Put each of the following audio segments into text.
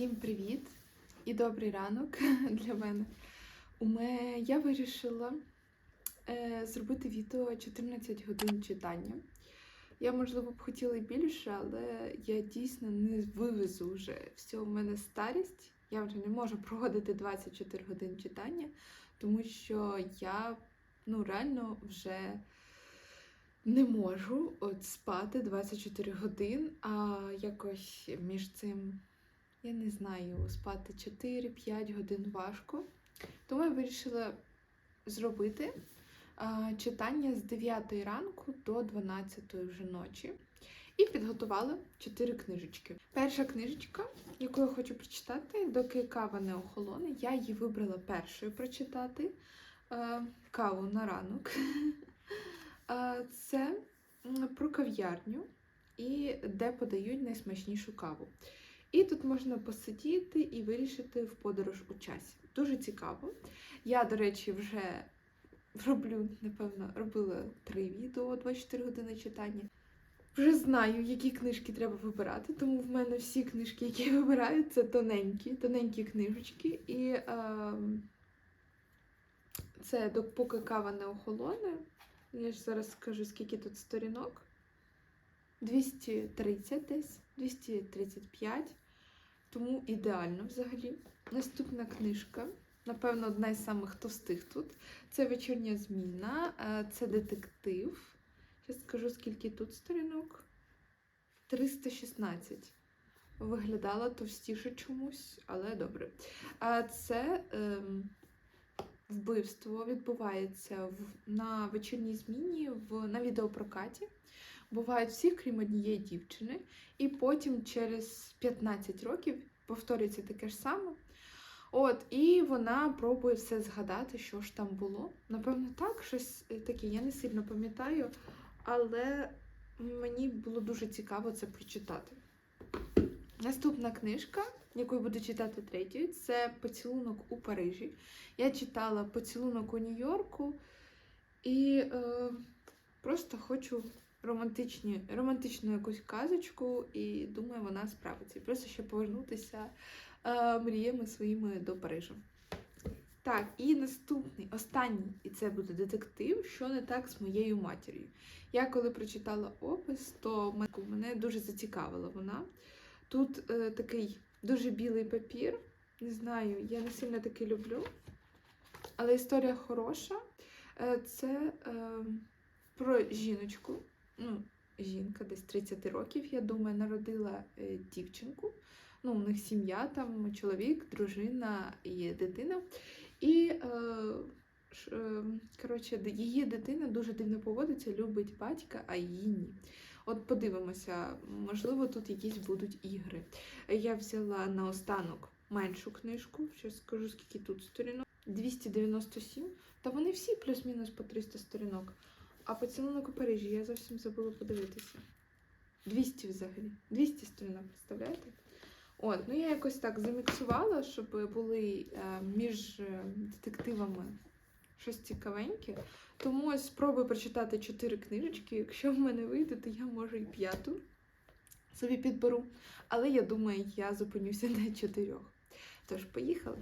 Всім привіт і добрий ранок для мене. У мене я вирішила е, зробити відео 14 годин читання. Я, можливо, б хотіла і більше, але я дійсно не вивезу вже всього в мене старість. Я вже не можу проводити 24 години читання, тому що я ну, реально вже не можу от спати 24 годин, а якось між цим я не знаю, спати 4-5 годин важко. Тому я вирішила зробити читання з 9 ранку до 12 вже ночі. І підготувала 4 книжечки. Перша книжечка, яку я хочу прочитати, доки кава не охолоне, я її вибрала першою прочитати а, каву на ранок. Це про кав'ярню і де подають найсмачнішу каву. І тут можна посидіти і вирішити в подорож у часі. Дуже цікаво. Я, до речі, вже роблю, напевно, робила три відео 24 години читання. Вже знаю, які книжки треба вибирати, тому в мене всі книжки, які я вибираю, це тоненькі, тоненькі книжечки. І е, це поки кава не охолоне. Я ж зараз скажу, скільки тут сторінок. 230 десь, 235. Тому ідеально взагалі. Наступна книжка, напевно, одна із самих товстих тут. Це вечірня зміна, е, це детектив. Я скажу, скільки тут сторінок. 316. Виглядала товстіше чомусь, але добре. Це ем, вбивство відбувається в, на вечірній зміні в, на відеопрокаті. Бувають всі, крім однієї дівчини, і потім через 15 років повторюється таке ж саме. От, і вона пробує все згадати, що ж там було. Напевно, так, щось таке, я не сильно пам'ятаю, але мені було дуже цікаво це прочитати. Наступна книжка, яку буду читати третьою, це Поцілунок у Парижі. Я читала Поцілунок у Нью-Йорку і е, просто хочу романтичні, романтичну якусь казочку, і думаю, вона справиться. Просто ще повернутися е, мріями своїми до Парижу. Так, і наступний, останній, і це буде детектив, що не так з моєю матір'ю. Я коли прочитала опис, то мене дуже зацікавила вона. Тут е, такий дуже білий папір. Не знаю, я не сильно таки люблю. Але історія хороша. Е, це е, про жіночку, ну, жінка десь 30 років, я думаю, народила е, дівчинку. Ну, у них сім'я, там чоловік, дружина і дитина. І е, е, коротше, її дитина дуже дивно поводиться, любить батька, а її ні. От подивимося, можливо, тут якісь будуть ігри. Я взяла наостанок меншу книжку, щось скажу, скільки тут сторінок. 297. Та вони всі плюс-мінус по 300 сторінок. А поцілунок у Парижі я зовсім забула подивитися. 200 взагалі. 200 сторінок, представляєте? От, ну я якось так заміксувала, щоб були е, між е, детективами щось цікавеньке. Тому ось спробую прочитати чотири книжечки. Якщо в мене вийде, то я можу і п'яту собі підберу. Але я думаю, я зупинюся на чотирьох. Тож, поїхали.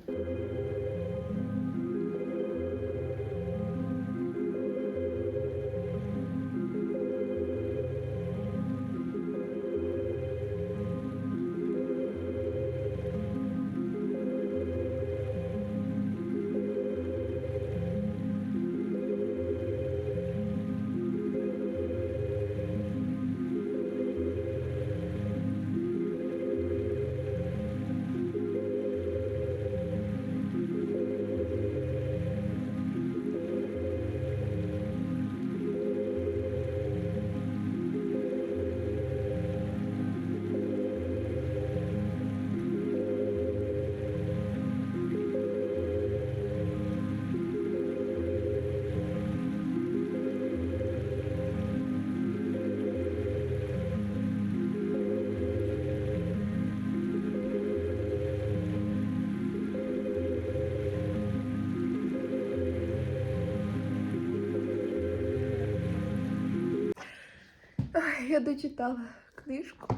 Я дочитала книжку,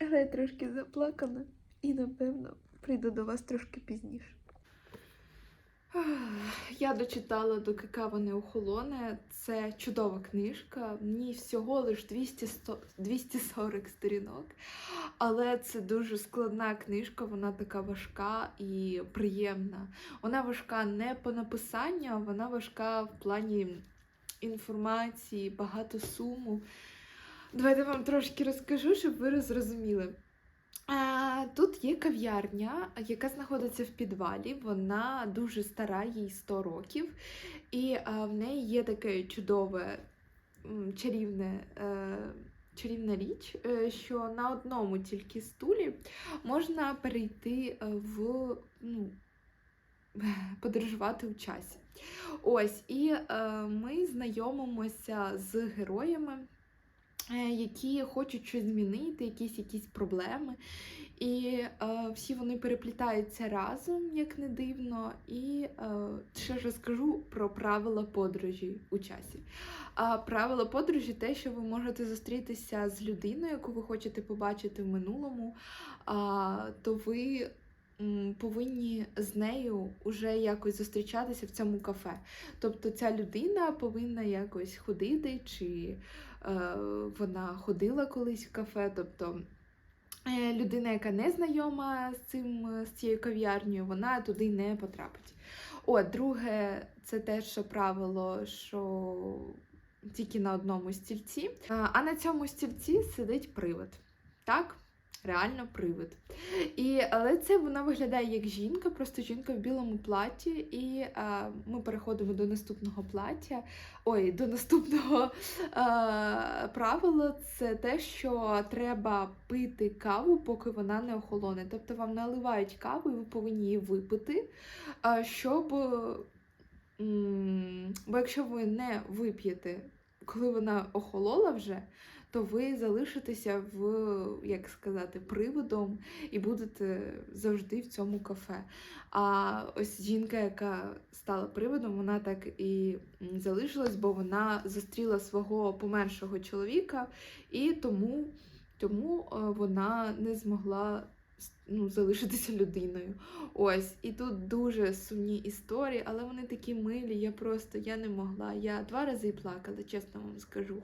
але я трошки заплакана. і, напевно, прийду до вас трошки пізніше. Я дочитала доки кава не охолоне. Це чудова книжка. В ній всього лиш 200, 240 сторінок. Але це дуже складна книжка, вона така важка і приємна. Вона важка не по написанню, вона важка в плані інформації, багато суму. Давайте вам трошки розкажу, щоб ви зрозуміли. Тут є кав'ярня, яка знаходиться в підвалі. Вона дуже стара, їй 100 років. І в неї є таке чудове, чарівне, е, чарівна річ, е, що на одному тільки стулі можна перейти е, в ну, подорожувати у часі. Ось, і ми знайомимося з героями які хочуть щось змінити, якісь якісь проблеми. І е, всі вони переплітаються разом, як не дивно. І е, ще ж розкажу про правила подорожі у часі. А правила подорожі те, що ви можете зустрітися з людиною, яку ви хочете побачити в минулому, а, то ви. Повинні з нею вже якось зустрічатися в цьому кафе. Тобто ця людина повинна якось ходити, чи е, вона ходила колись в кафе. Тобто е, людина, яка не знайома з цим е, з цією кав'ярнею, вона туди не потрапить. От, друге, це те, що правило, що тільки на одному стільці. А, А на цьому стільці сидить привид. Так? Реально привид. І, але це вона виглядає як жінка, просто жінка в білому платі. І а, ми переходимо до наступного плаття. Ой, до наступного а, правила це те, що треба пити каву, поки вона не охолоне. Тобто вам наливають каву, і ви повинні її випити, а, щоб. Бо якщо ви не вип'єте, коли вона охолола вже, то ви залишитеся в, як сказати, приводом і будете завжди в цьому кафе. А ось жінка, яка стала приводом, вона так і залишилась, бо вона зустріла свого помершого чоловіка, і тому, тому е, вона не змогла ну, залишитися людиною. Ось, і тут дуже сумні історії, але вони такі милі. Я просто я не могла. Я два рази плакала, чесно вам скажу.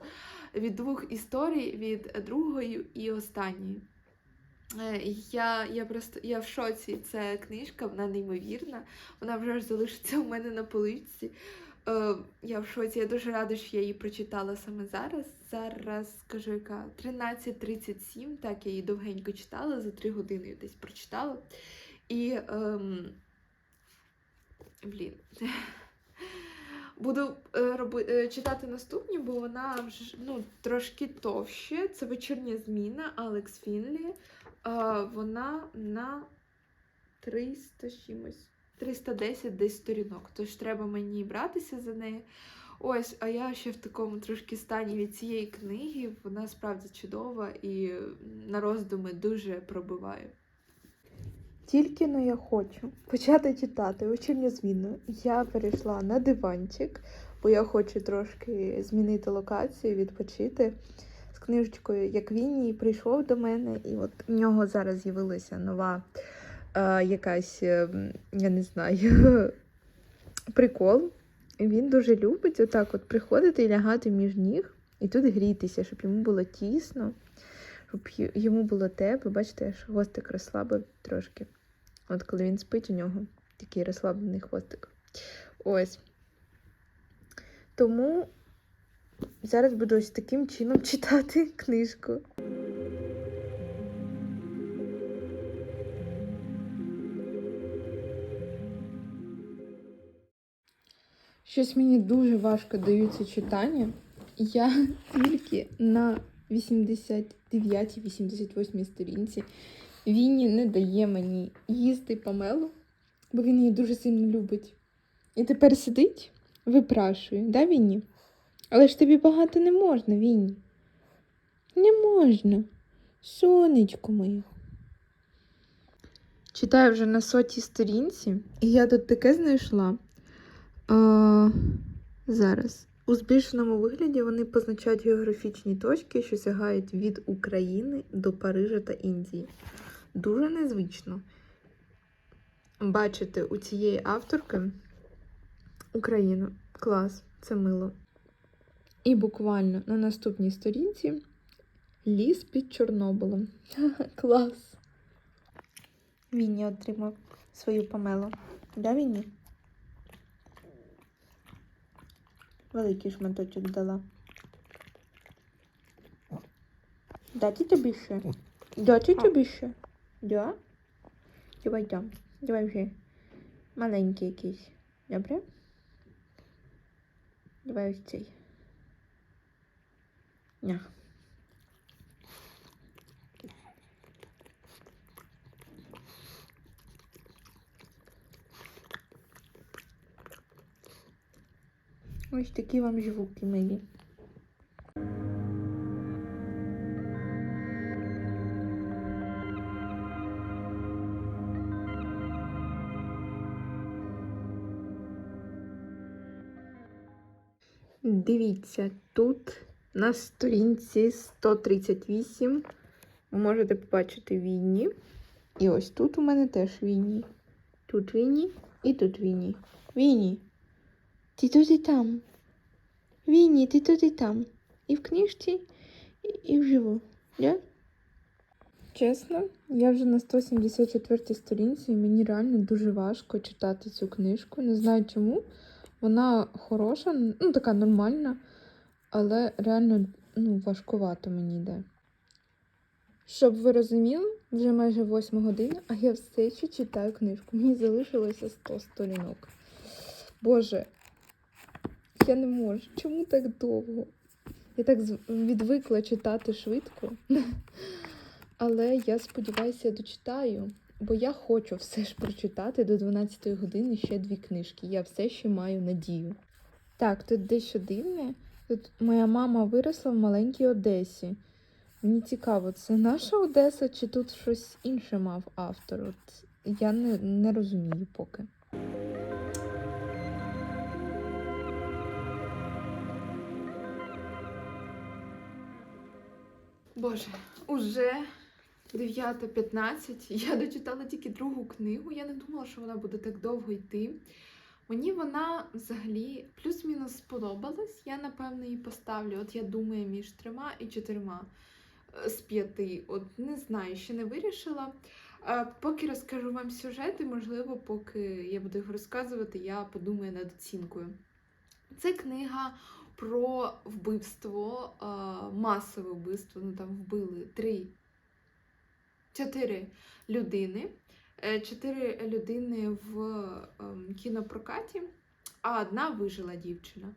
Від двох історій, від другої і останньої. Е, Я, я просто я в шоці. Це книжка, вона неймовірна. Вона вже залишиться у мене на поличці. Е, я в шоці, я дуже рада, що я її прочитала саме зараз. Зараз скажу, яка 13.37, так я її довгенько читала, за 3 години десь прочитала. І ем, блін. Буду е, роби, е, читати наступні, бо вона вже ну, трошки товще. Це вечірня зміна Алекс Фінлі. Е, вона на 300 чимось. 310 десь сторінок. Тож треба мені братися за нею. Ось, а я ще в такому трошки стані від цієї книги. Вона справді чудова і на роздуми дуже пробиває. Тільки но я хочу почати читати вечірню зміну. Я перейшла на диванчик, бо я хочу трошки змінити локацію, відпочити з книжечкою, як Вінні прийшов до мене, і от в нього зараз з'явилася нова якась, е, я не знаю, прикол. Він дуже любить отак от приходити і лягати між ніг, і тут грітися, щоб йому було тісно, щоб йому було тепло. Бачите, аж хвостик розслабив трошки. От коли він спить, у нього такий розслаблений хвостик. Ось. Тому зараз буду ось таким чином читати книжку. Щось мені дуже важко даються читання. Я тільки на 89-88 сторінці. Вінні не дає мені їсти помелу, бо він її дуже сильно любить. І тепер сидить, випрашує, да, Вінні? Але ж тобі багато не можна, Вінні. Не можна. Сонечко моє. Читаю вже на сотій сторінці, і я тут таке знайшла. А, зараз. У збільшеному вигляді вони позначають географічні точки, що сягають від України до Парижа та Індії. дуже незвично бачити у цієї авторки Україну. Клас, це мило. І буквально на наступній сторінці ліс під Чорнобилем. Клас. Вінні отримав свою помелу. Да, Вінні? Великий шматочок дала. Дати тобі ще? Дати тобі ще? Да? Давай дам. Давай вже. Маленький якийсь. Добре? Давай ось цей. Ня. Ось такі вам звуки милі. Дивіться, тут на сторінці 138 ви можете побачити Вінні. І ось тут у мене теж Вінні. Тут Вінні і тут Вінні. Вінні, ти тут і там. Вінні, ти тут і там. І в книжці, і, вживу. Да? Чесно, я вже на 174 сторінці, і мені реально дуже важко читати цю книжку. Не знаю чому. Вона хороша, ну така нормальна, але реально ну, важкувато мені йде. Щоб ви розуміли, вже майже 8 година, а я все ще читаю книжку. Мені залишилося 100 сторінок. Боже, я не можу. Чому так довго? Я так відвикла читати швидко. Але я сподіваюся, я дочитаю, бо я хочу все ж прочитати до 12 години ще дві книжки. Я все ще маю надію. Так, тут дещо дивне. Тут моя мама виросла в маленькій Одесі. Мені цікаво, це наша Одеса чи тут щось інше мав автор? От я не, не розумію поки. Боже, уже 9.15. Я дочитала тільки другу книгу. Я не думала, що вона буде так довго йти. Мені вона взагалі плюс-мінус сподобалась. Я, напевно, її поставлю. От я думаю, між трьома і чотирма е, з п'яти. От не знаю, ще не вирішила. Е, Поки розкажу вам сюжет, і, можливо, поки я буду його розказувати, я подумаю над оцінкою. Це книга про вбивство, масове вбивство. Ну там вбили три, чотири людини. Е, Чотири людини в ем, кінопрокаті, а одна вижила дівчина.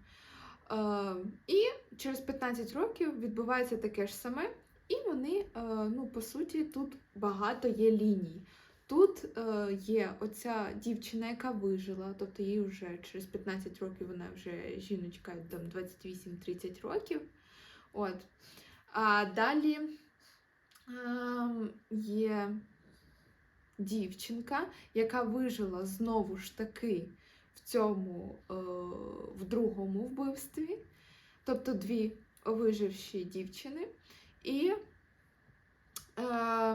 Е, І через 15 років відбувається таке ж саме. І вони, е, ну, по суті, тут багато є ліній. Тут е, є оця дівчина, яка вижила, тобто їй вже через 15 років вона вже жіночка там 28-30 років. От. А далі ем, є дівчинка, яка вижила знову ж таки в цьому, е, в другому вбивстві, тобто дві виживші дівчини, і е,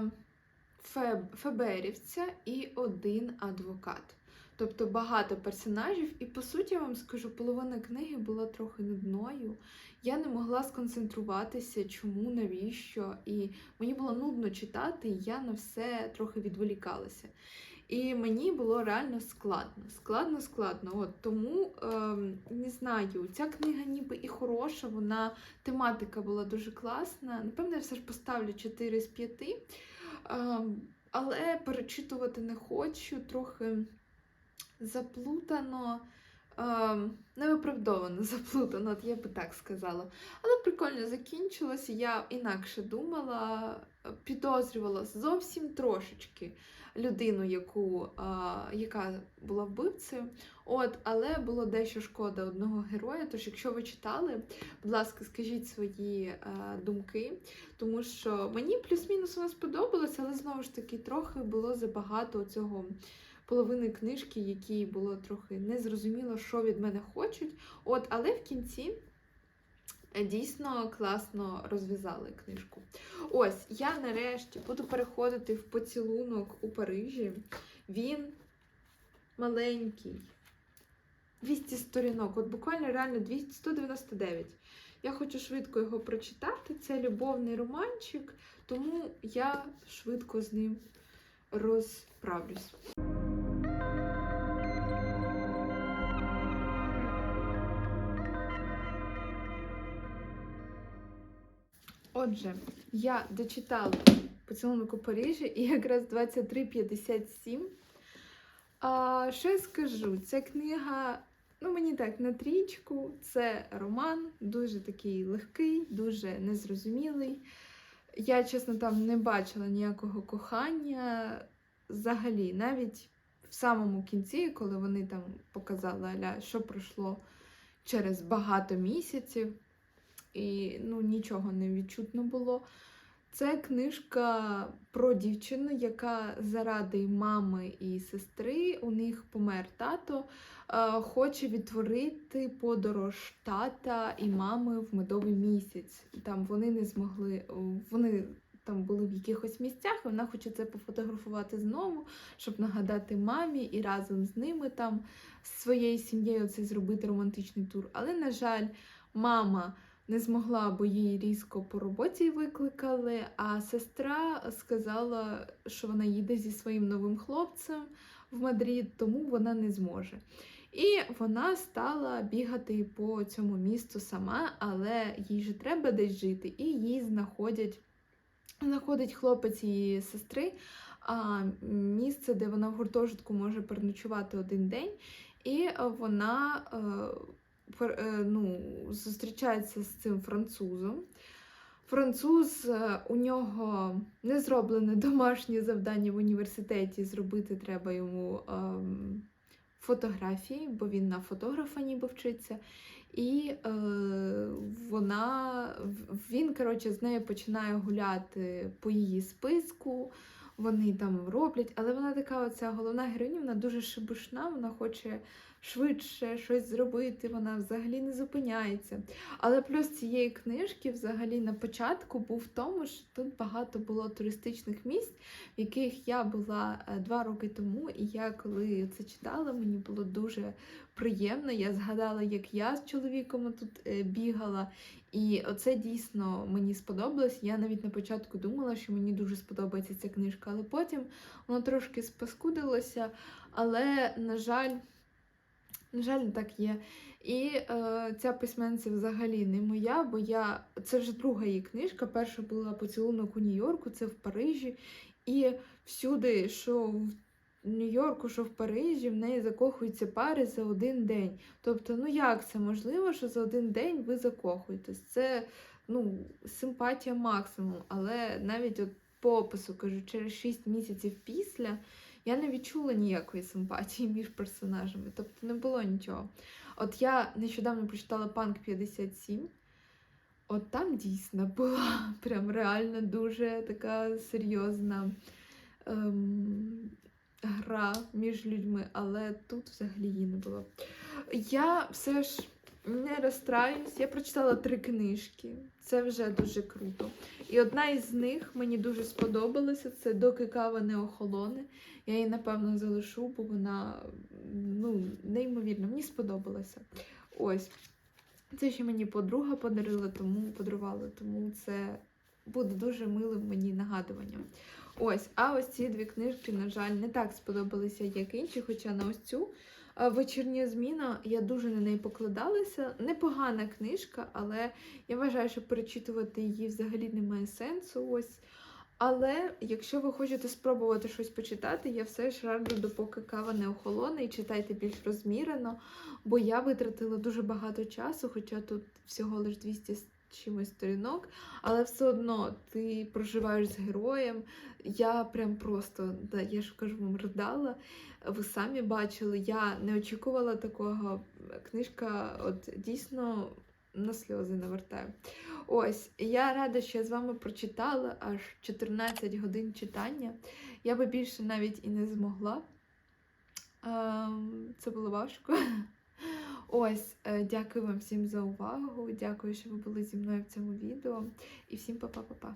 феб, феберівця і один адвокат. Тобто багато персонажів, і по суті, я вам скажу, половина книги була трохи нудною. Я не могла сконцентруватися, чому, навіщо. І мені було нудно читати, і я на все трохи відволікалася. І мені було реально складно. Складно, складно. От тому ем, не знаю, ця книга ніби і хороша, вона тематика була дуже класна. Напевно, я все ж поставлю 4 з 5. Ем, але перечитувати не хочу, трохи заплутано. Ем, невиправдовано заплутано, от я би так сказала. Але прикольно закінчилося. Я інакше думала, підозрювала зовсім трошечки людину, яку, а, яка була вбивцею. От, але було дещо шкода одного героя. Тож, якщо ви читали, будь ласка, скажіть свої е, думки, тому що мені плюс-мінус вона сподобалася, але знову ж таки трохи було забагато цього половини книжки, якій було трохи незрозуміло, що від мене хочуть. От, але в кінці Дійсно класно розв'язали книжку. Ось, я нарешті буду переходити в поцілунок у Парижі. Він маленький. 200 сторінок, от буквально реально 200, 199. Я хочу швидко його прочитати. Це любовний романчик, тому я швидко з ним розправлюсь. Отже, я дочитала поцілунок у Парижі і якраз 23.57. А, що я скажу? Ця книга, ну мені так, на трічку, це роман, дуже такий легкий, дуже незрозумілий. Я, чесно, там не бачила ніякого кохання взагалі, навіть в самому кінці, коли вони там показали, аля, що пройшло через багато місяців, і ну, нічого не відчутно було. Це книжка про дівчину, яка заради мами і сестри, у них помер тато, е, хоче відтворити подорож тата і мами в медовий місяць. Там вони не змогли, вони там були в якихось місцях, і вона хоче це пофотографувати знову, щоб нагадати мамі і разом з ними там з своєю сім'єю це зробити романтичний тур. Але, на жаль, мама не змогла, бо її різко по роботі викликали. А сестра сказала, що вона їде зі своїм новим хлопцем в Мадрид, тому вона не зможе. І вона стала бігати по цьому місту сама, але їй же треба десь жити, і її знаходять. Знаходить хлопець її сестри, а місце, де вона в гуртожитку може переночувати один день, і вона е, ну, зустрічається з цим французом. Француз е, у нього не зроблене домашнє завдання в університеті. Зробити треба йому ем, фотографії, бо він на фотографа ніби вчиться. І е, вона, він, коротше, з нею починає гуляти по її списку. Вони там роблять, але вона така, оця головна героїня, вона дуже шибушна, вона хоче швидше щось зробити, вона взагалі не зупиняється. Але плюс цієї книжки взагалі на початку був в тому, що тут багато було туристичних місць, в яких я була е, два роки тому, і я коли це читала, мені було дуже приємно. Я згадала, як я з чоловіком тут е, бігала. І оце дійсно мені сподобалось. Я навіть на початку думала, що мені дуже сподобається ця книжка, але потім воно трошки спаскудилося. Але, на жаль, на жаль, так є. І е, ця письменниця взагалі не моя, бо я це вже друга її книжка. Перша була поцілунок у Нью-Йорку, це в Парижі. І всюди, що в Нью-Йорку, що в Парижі, в неї закохуються пари за один день. Тобто, ну як це можливо, що за один день ви закохуєтесь? Це ну, симпатія максимум. Але навіть от по опису кажу, через 6 місяців після я не відчула ніякої симпатії між персонажами. Тобто не було нічого. От я нещодавно прочитала Панк 57. От там дійсно була прям реально дуже така серйозна ем, гра між людьми, але тут взагалі її не було. Я все ж не розстраюсь, я прочитала три книжки. Це вже дуже круто. І одна із них мені дуже сподобалася це Доки кава не охолоне. Я її, напевно, залишу, бо вона ну, неймовірно, мені сподобалася. Ось. Це ще мені подруга подарила, тому подарувала, тому це буде дуже милим мені нагадуванням. Ось, а ось ці дві книжки, на жаль, не так сподобалися, як інші, хоча на ось цю вечірня зміна я дуже на неї покладалася. Непогана книжка, але я вважаю, що перечитувати її взагалі немає сенсу. Ось. Але якщо ви хочете спробувати щось почитати, я все ж раджу, допоки кава не охолоне, і читайте більш розмірено, бо я витратила дуже багато часу, хоча тут всього лише 200 з чимось сторінок, але все одно ти проживаєш з героєм. Я прям просто, да, я ж кажу, вам ридала. Ви самі бачили, я не очікувала такого. Книжка от дійсно на сльози навертає. Ось, я рада, що я з вами прочитала аж 14 годин читання. Я би більше навіть і не змогла. Ем, Це було важко. Ось, е, дякую вам всім за увагу. Дякую, що ви були зі мною в цьому відео. І всім па-па-па-па.